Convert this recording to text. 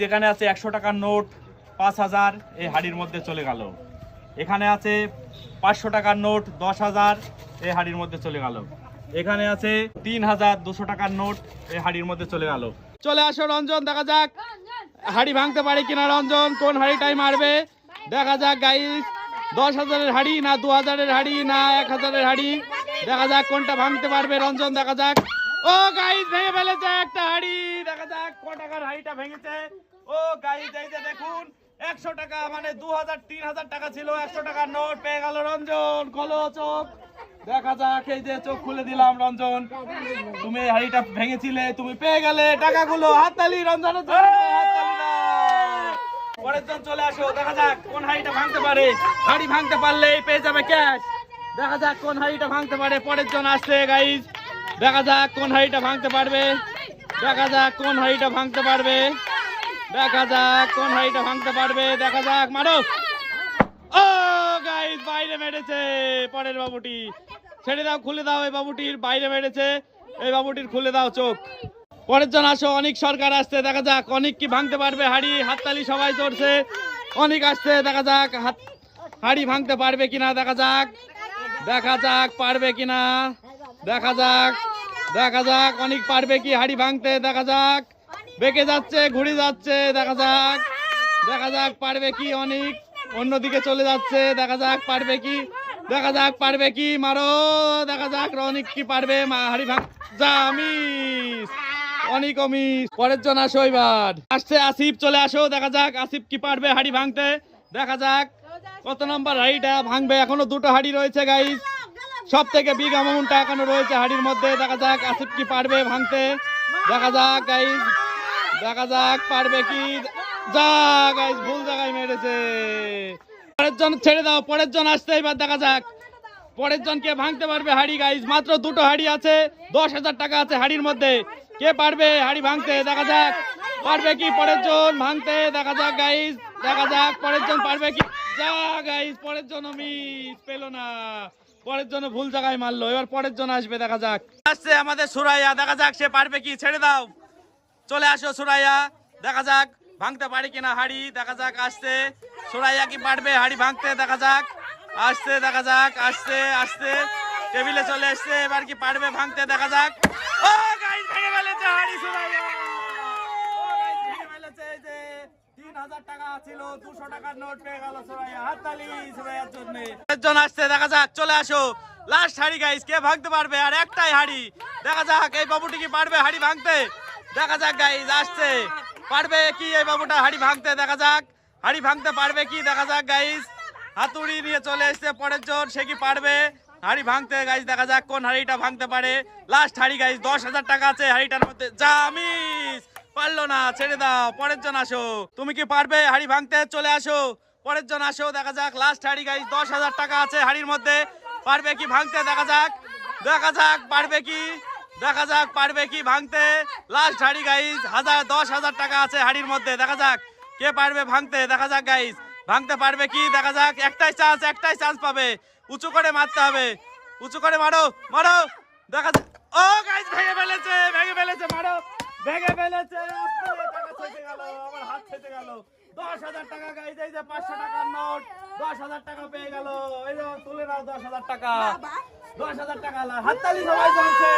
যেখানে আছে একশো টাকার নোট, পাঁচ হাজার, এই হাড়ির মধ্যে চলে গেল। এখানে আছে পাঁচশো টাকার নোট, দশ হাজার, এই হাড়ির মধ্যে চলে গেল। এখানে আছে তিন হাজার দুশো টাকার নোট, এই হাড়ির মধ্যে চলে গেল। চলে আসো রঞ্জন, দেখা যাক হাড়ি ভাঙতে পারে কিনা রঞ্জন, কোন হাড়িটাই মারবে? দেখা যাক গাইস দশ হাজারের হাড়ি না দু হাজারের হাড়ি না এক হাজারের হাড়ি? দেখা যাক কোনটা ভাঙতে পারবে রঞ্জন, দেখা যাক। ও গাইস, ভেঙে ফেলেছে একটা হাড়ি। দেখা যাক ক টাকার হাড়িটা ভেঙেছে। ও গাইস, এই যে দেখুন, একশো টাকা মানে দু হাজার, তিন হাজার টাকা ছিল, একশো টাকার নোট পেয়ে গেল রঞ্জন। খোলো চোখ। দেখা যাক, এই যে চোখ খুলে দিলাম রঞ্জন। তুমি হাড়িটা ভেঙেছিলে, তুমি পেয়ে গেলে টাকাগুলো হাততালি, রঞ্জনের পরের জন চলে আসো, দেখা যাক কোন হাড়িটা ভাঙতে পারে। হাড়ি ভাঙতে পারলে পেয়ে যাবে ক্যাশ। দেখা যাক কোন হাড়িটা ভাঙতে পারে। পরের জন আসছে গাইজ দেখা যাক কোন হাড়িটা ভাঙতে পারবে। দেখা যাক কোন হাড়িটা ভাঙতে পারবে। দেখা যাক কোন হাড়িটা ভাঙতে পারবে। দেখা যাক, মারো। ও গাইস বাইরে মেরেছে পরের বাবুটি। ছেড়ে দাও, খুলে দাও এই বাবুটির। বাইরে মেরেছে, এই বাবুটির খুলে দাও চোখ। পরের জন আসো, অনেক সরকার আসছে। দেখা যাক, অনেক কি ভাঙতে পারবে? হাড়ি, হাততালি সবাই চড়ছে অনেক আসছে, দেখা যাক, হাত, হাড়ি ভাঙতে পারবে কিনা, দেখা যাক। দেখা যাক, পারবে কিনা। দেখা যাক। দেখা যাক, অনেক পারবে কি হাড়ি ভাঙতে, দেখা যাক। বেঁকে যাচ্ছে, ঘুরে যাচ্ছে, দেখা যাক। দেখা যাক পারবে কি অনেক, অন্যদিকে চলে যাচ্ছে, দেখা যাক পারবে কি। দেখা যাক পারবে কি, মারো। দেখা যাক অনেক কি পারবে হাড়ি ভাঙ যা, মিস। অনেক অমিস পরের জন আসো এবার। আসছে আসিফ, চলে আসো। দেখা যাক আসিফ কি পারবে হাড়ি ভাঙতে। দেখা যাক। কত নম্বর হাড়িটা ভাঙবে? এখনও দুটো হাড়ি রয়েছে গাইস সব থেকে বিগ অ্যামাউন্টটা এখনও রয়েছে হাড়ির মধ্যে। দেখা যাক আসিফ কি পারবে ভাঙতে। দেখা যাক গাইজ দেখা যাক, পারবে কি। যা গাইজ ভুল জায়গায় মেরেছে। পরের জন ছেড়ে দাও পরের জন আসতে এবার দেখা যাক। পরের জন কে ভাঙতে পারবে হাড়ি গাইস মাত্র দুটো হাড়ি আছে, দশ হাজার টাকা আছে হাড়ির মধ্যে। কে পারবে হাড়ি ভাঙতে? দেখা যাক, পারবে কি পরের জন ভাঙতে? দেখা যাক গাইজ দেখা যাক পরের জন পারবে কি? যা গাইজ পরের জন মিস পেল না। পরের জন্য ভুল জায়গায় মারলো, এবার পরের জন আসবে, দেখা যাক। আসছে আমাদের সুরাইয়া, দেখা যাক সে পারবে কি, ছেড়ে দাও। চলে আসো সুরাইয়া, দেখা যাক ভাঙতে পারি কিনা হাড়ি, দেখা যাক আসছে। সুরাইয়া কি পারবে, হাড়ি ভাঙতে, দেখা যাক। আসছে, দেখা যাক, আসছে আসছে। টেবিলে চলে এসছে, এবার কি পারবে ভাঙতে, দেখা যাক। ও গাইস ভেঙে ফেলেছে হাড়ি সুরাইয়া। যে 3000 টাকা ছিল, দুশো টাকার নোট পেয়ে গেল সুরাইয়া। হাততালি সুরাইয়ার জন্য। একজন আসছে, দেখা যাক, চলে আসো। লাস্ট হাড়ি গাইস কে ভাঙতে পারবে? আর একটাই হাড়ি। দেখা যাক, এই বাবুটি কি পারবে হাড়ি ভাঙতে? দেখা যাক গাইস আসছে। পারবে কি এই বাবুটা হাড়ি ভাঙতে? দেখা যাক, হাড়ি ভাঙতে পারবে কি? দেখা যাক গাইস হাতুড়ি নিয়ে চলে এসছে পরের জন, সে কি পারবে? হাড়ি ভাঙতে গাইস দেখা যাক কোন হাড়িটা ভাঙতে পারে। লাস্ট হাড়ি গাইস দশ হাজার টাকা আছে হাড়িটার মধ্যে। যা মিস পারল না, ছেড়ে দাও, পরের জন আসো। তুমি কি পারবে হাড়ি ভাঙতে? চলে আসো। পরের জন আসো দেখা যাক। লাস্ট হাড়ি গাইস দশ হাজার টাকা আছে হাড়ির মধ্যে। পারবে কি ভাঙতে? দেখা যাক। দেখা যাক, পারবে কি? দেখা যাক, পারবে কি ভাঙতে? লাস্ট হাড়ি গাইস হাজার, দশ হাজার টাকা আছে হাড়ির মধ্যে। দেখা যাক, কে পারবে ভাঙতে? দেখা যাক গাইজ ভাঙতে পারবে কি? দেখা যাক, একটাই চান্স একটাই চান্স পাবে। উঁচু করে মারতে হবে। উঁচু করে মারো মারো। দেখা যাক। ও গাইস ভেঙে ফেলেছে ভেঙে ফেলেছে, মারো। ভেঙে ফেলেছে আমার হাত ছেঁচে গেল। দশ হাজার টাকা গাইতে এই যে পাঁচশো টাকার নোট। দশ হাজার টাকা পেয়ে গেল। এই যে তুলে নাও দশ হাজার টাকা। দশ হাজার টাকা হাততালি সবাই চলছে